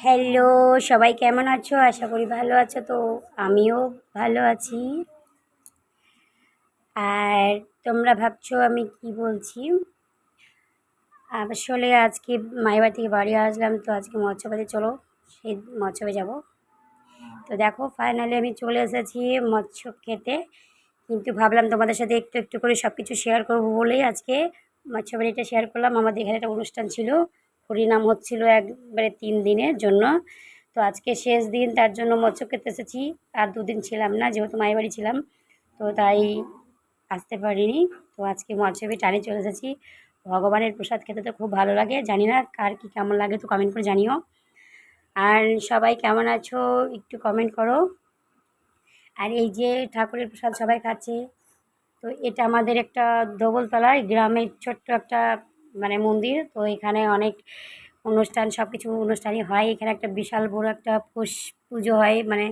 Hello সবাই কেমন আছো? আশা করি ভালো আছো তো আমিও ভালো আছি। আর তোমরা ভাবছ আমি কি বলছি? আসলে আজকে মায়ের থেকে বাড়ি আসলাম, তো আজকে মৎস্যবাদে চলো, সেই মৎস্যবে যাব। তো দেখো ফাইনালি আমি চলে এসেছি মৎস্য খেতে। কিন্তু ভাবলাম তোমাদের সাথে একটু একটু করে সব কিছু শেয়ার করব বলেই আজকে মৎস্যবাড়িটা শেয়ার করলাম। আমাদের এখানে একটা অনুষ্ঠান ছিল। হরিনাম হচ্ছিল একবারে তিন দিনের জন্য। তো আজকে শেষ দিন, তার জন্য মৎস্য খেতে এসেছি। আর দুদিন ছিলাম না, যেহেতু মায়ের বাড়ি ছিলাম, তো তাই আসতে পারিনি। তো আজকে মৎস্যবে টানে চলে এসেছি। ভগবানের প্রসাদ খেতে তো খুব ভালো লাগে, জানি না কার কী কেমন লাগে, তো কমেন্ট করে জানিও। আর সবাই কেমন আছো, একটু কমেন্ট করো। আর এই যে ঠাকুরের প্রসাদ সবাই খাচ্ছে, তো এটা আমাদের একটা ধবলতলায় গ্রামের ছোট্ট একটা মানে মন্দির। তো এখানে অনেক অনুষ্ঠান সব কিছু অনুষ্ঠানই হয়। এখানে একটা বিশাল বড় একটা পুষ, পুজো হয় মানে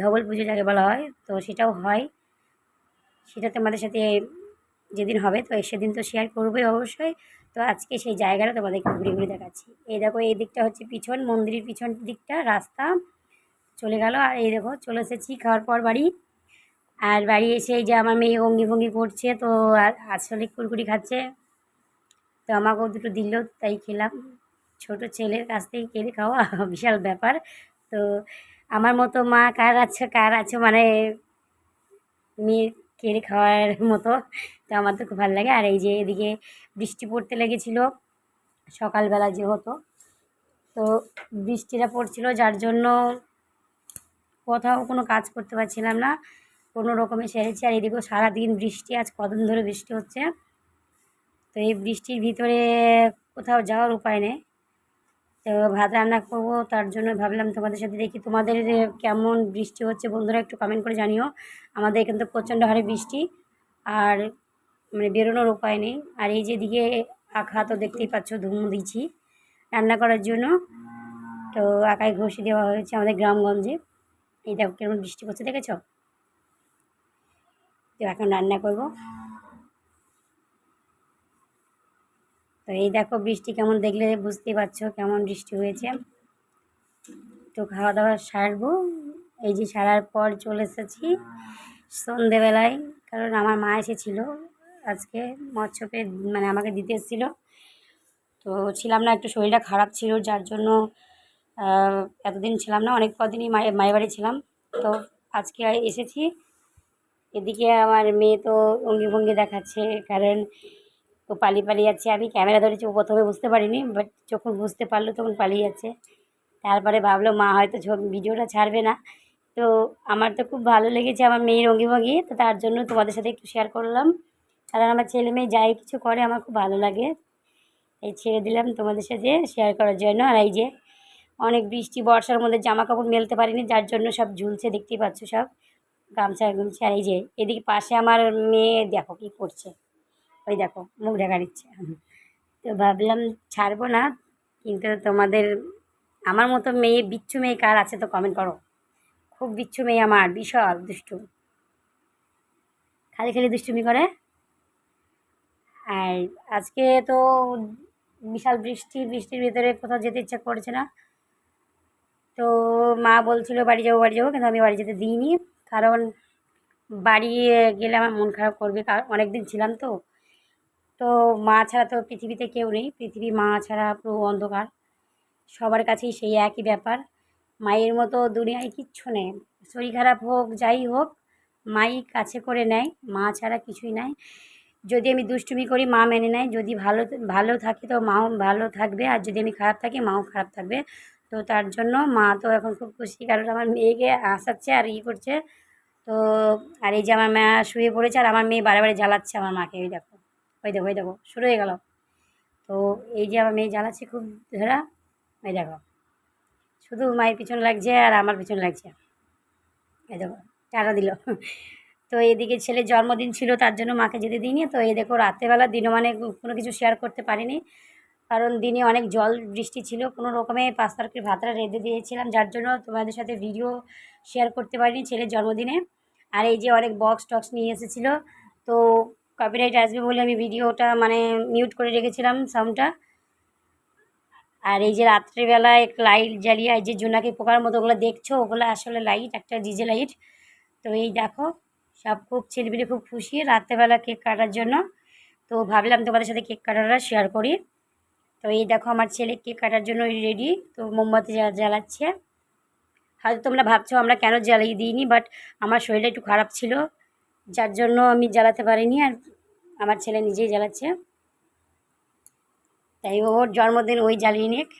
ধবল পুজো যাকে বলা হয়। তো সেটাও হয়। সেটা তোমাদের সাথে যেদিন হবে, তো সেদিন তো শেয়ার করবোই অবশ্যই। তো আজকে সেই জায়গাটা তোমাদেরকে ঘুরে ঘুরে দেখাচ্ছি। এই দেখো, এই দিকটা হচ্ছে পিছন, মন্দিরের পিছন দিকটা, রাস্তা। চলে গেল, আর এই দেখো, চলে এসেছি খাওয়ার পর বাড়ি। আর বাড়ি এসে এই যে আমার মেয়ে অঙ্গি ভঙ্গি করছে, তো আসলে কুরকুরি খাচ্ছে। তো আমাকেও দুটো দিল, তাই খেলাম। ছোট ছেলের কাছ থেকে কেড়ে খাওয়া বিশাল ব্যাপার। তো আমার মতো মা কার আছে কার আছে মানে মেয়ে কেড়ে খাওয়ার মতো। তো আমার তো খুব ভালো লাগে। আর এই যে এদিকে বৃষ্টি পড়তে লেগেছিলো, সকালবেলা যে হতো তো বৃষ্টিটা পড়ছিল, যার জন্য কোথাও কোনো কাজ করতে পারছিলাম না। কোনো রকমে সেরেছি। আর এদিকেও সারাদিন বৃষ্টি, আজ কদিন ধরে বৃষ্টি হচ্ছে। তো এই বৃষ্টির ভিতরে কোথাও যাওয়ার উপায় নেই। তো ভাত রান্না করব, তার জন্য ভাবলাম তোমাদের সাথে দেখি তোমাদের কেমন বৃষ্টি হচ্ছে বন্ধুরা একটু কমেন্ট করে জানিও। আমাদের এখানে তো প্রচণ্ড হারে বৃষ্টি আর মানে বেরোনোর উপায় নেই। আর এই যেদিকে আঁকা তো দেখতেই পাচ্ছ, ধুম দিচ্ছি রান্না করার জন্য। তো আঁকায় ঘষে দেওয়া হয়েছে আমাদের গ্রামগঞ্জে। এই দেখো কেমন বৃষ্টি পড়ছে দেখেছ? তো এখন রান্না করব। তো এই দেখো বৃষ্টি কেমন দেখলে বুঝতেই পারছ কেমন বৃষ্টি হয়েছে। তো খাওয়া দাওয়া সারবো। এই যে সারার পর চলে এসেছি সন্ধেবেলায়, কারণ আমার মা এসেছিল আজকে মৎস্যপে মানে আমাকে দিতে এসেছিল। তো ছিলাম না, একটু শরীরটা খারাপ ছিল, যার জন্য এতদিন ছিলাম না, অনেক কদিনই মায়ের মায়ের বাড়ি ছিলাম। তো আজকে এসেছি। এদিকে আমার মেয়ে তো অঙ্গি ভঙ্গি দেখাচ্ছে, কারণ ও পালিয়ে পালিয়ে যাচ্ছে। আমি ক্যামেরা ধরেছি, ও প্রথমে বুঝতে পারিনি বাট যখন বুঝতে পারল তখন পালিয়ে যাচ্ছে। তারপরে ভাবলো, মা, হয়তো ভিডিওটা ছাড়বে না। তো আমার তো খুব ভালো লেগেছে আমার মেয়ের অঙ্গি ভঙ্গি। তো তার জন্য তোমাদের সাথে একটু শেয়ার করলাম। কারণ আমার ছেলে মেয়ে যাই কিছু করে, আমার খুব ভালো লাগে। এই ছেড়ে দিলাম তোমাদের সাথে শেয়ার করার জন্য। আর এই যে অনেক বৃষ্টি, বর্ষার মধ্যে জামা কাপড় মেলতে পারিনি, যার জন্য সব ঝুলছে, দেখতেই পাচ্ছ সব। গামছা, গুমছে আর এই যে, এদিকে পাশে আমার মেয়ে, দেখো কী করছে। ওই দেখো, মুখ ঢাকা নিচ্ছে তো ভাবলাম ছাড়বো না, কিন্তু তোমাদের, আমার মতো মেয়ে, বিচ্ছু মেয়ে কার আছে তো কমেন্ট করো। খুব বিচ্ছু মেয়ে আমার, বিশাল দুষ্টু। খালি খালি দুষ্টুমি করে। আর আজকে তো বিশাল বৃষ্টি, বৃষ্টির ভিতরে কোথাও যেতে ইচ্ছা করছে না। তো মা বলছিল বাড়ি যাব বাড়ি যাব, কিন্তু আমি বাড়ি যেতে দিইনি। কারণ বাড়ি গেলে আমার মন খারাপ করবে অনেক দিন ছিলাম তো। তো মা ছাড়া তো পৃথিবীতে কেউ নেই। পৃথিবী মা ছাড়া পুরো অন্ধকার। সবার কাছেই সেই একই ব্যাপার। মায়ের মতো দুনিয়ায় কিচ্ছু নেই। শরীর খারাপ হোক, যাই হোক, মাই কাছে করে নেয়। মা ছাড়া কিছুই নাই। যদি আমি দুষ্টুমি করি, মা মেনে নেয়। যদি ভালো ভালো থাকি তো মাও ভালো থাকবে। আর যদি আমি খারাপ থাকি, মাও খারাপ থাকবে। তো তার জন্য মা তো এখন খুব খুশি। কারণ আমার মেয়েকে আসাচ্ছে আর ই করছে। তো আর এই যে আমার মা শুয়ে পড়েছে আর আমার মেয়ে বারে বারে জ্বালাচ্ছে আমার মাকে। ওই দেখো। ওই দেখো ওই দেখো, শুরু হয়ে গেল। তো এই যে আমার মেয়ে জ্বালাচ্ছে খুব ধরা ওই দেখো। শুধু মায়ের পিছন লাগছে আর আমার পিছন লাগছে। এই দেখো, টাকা দিল। তো এদিকে ছেলের জন্মদিন ছিল, তার জন্য মাকে যেতে দিইনি। তো এই দেখো, রাত্রেবেলা দিনও মানে কোনো কিছু শেয়ার করতে পারিনি। কারণ দিনে অনেক জল বৃষ্টি ছিল, কোনো রকমে পাঁচ তারিখের ভাতটা রেঁধে দিয়েছিলাম, যার জন্য তোমাদের সাথে ভিডিও শেয়ার করতে পারিনি ছেলের জন্মদিনে। আর এই যে অনেক বক্স টক্স নিয়ে এসেছিল। তো কপিরাইট আসবে বলে আমি ভিডিওটা মানে মিউট করে রেখেছিলাম সাউন্ডটা আর এই যে রাত্রেবেলায় লাইট জ্বালিয়ে, এই যে জোনাকি পোকার মতো ওগুলো দেখছ, ওগুলো আসলে লাইট একটা ডিজে লাইট তো এই দেখো, সব খুব ছেলেপিলে খুব খুশি রাত্রেবেলা কেক কাটার জন্য। তো ভাবলাম তোমাদের সাথে কেক কাটাটা শেয়ার করি। তো এই দেখো, আমার ছেলে কেক কাটার জন্য রেডি তো মোমবাতি জ্বা- জ্বালাচ্ছে। হয়তো তোমরা ভাবছ আমরা কেন জ্বালিয়ে দিইনি বাট আমার শরীরটা একটু খারাপ ছিল। যার জন্য আমি জ্বালাতে পারিনি আর আমার ছেলে নিজেই জ্বালাচ্ছে। তাই ওর জন্মদিন ওই জ্বালিয়ে নিক।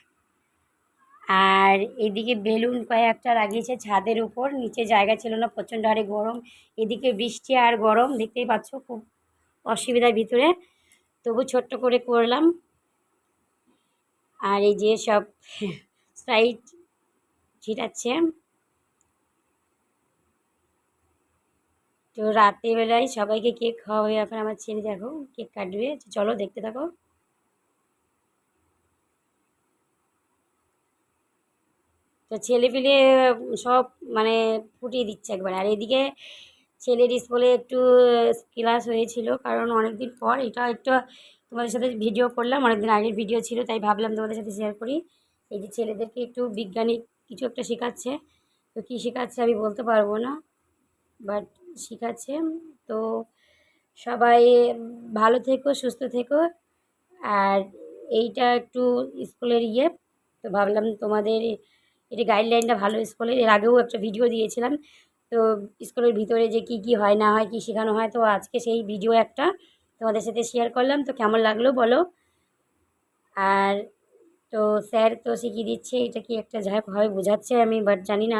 আর এদিকে বেলুন কয়েকটা লাগিয়েছে ছাদের উপর, নিচে জায়গা ছিল না, প্রচণ্ড হারে গরম। এদিকে বৃষ্টি আর গরম, দেখতেই পাচ্ছ খুব অসুবিধার ভিতরে। তবু ছোট্ট করে করলাম। আর এই যে সব স্প্রাইট ছিটাচ্ছে। তো রাত্রিবেলায় সবাইকে কেক খাওয়াবে এখন আমার ছেলে, দেখো, কেক কাটবে। চলো দেখতে থাকো। তো ছেলে পিলে সব মানে ফুটিয়ে দিচ্ছে একবার। আর এদিকে ছেলের স্কুলে একটু ক্লাস হয়েছিল, কারণ অনেক দিন পর এটা একটু তোমাদের সাথে ভিডিও করলাম, অনেকদিন আগের ভিডিও ছিল, তাই ভাবলাম তোমাদের সাথে শেয়ার করি। এই যে ছেলেদেরকে একটু বিজ্ঞানিক কিছু একটা শেখাচ্ছে, তো কী শেখাচ্ছে আমি বলতে পারব না বাট শেখাচ্ছে তো সবাই ভালো থেকো, সুস্থ থেকো। আর এইটা একটু স্কুলের ইয়ে তো ভাবলাম তোমাদের এটা গাইডলাইনটা ভালো স্কুলের। এর আগেও একটা ভিডিও দিয়েছিলাম, তো স্কুলের ভিতরে যে কি কি হয় না হয়, কি শেখানো হয়, তো আজকে সেই ভিডিও একটা তোমাদের সাথে শেয়ার করলাম। তো কেমন লাগল বলো? আর তো স্যার তো শিখিয়ে দিচ্ছে, এটা কি একটা যাই ভাবে বোঝাচ্ছে আমি বাট জানি না।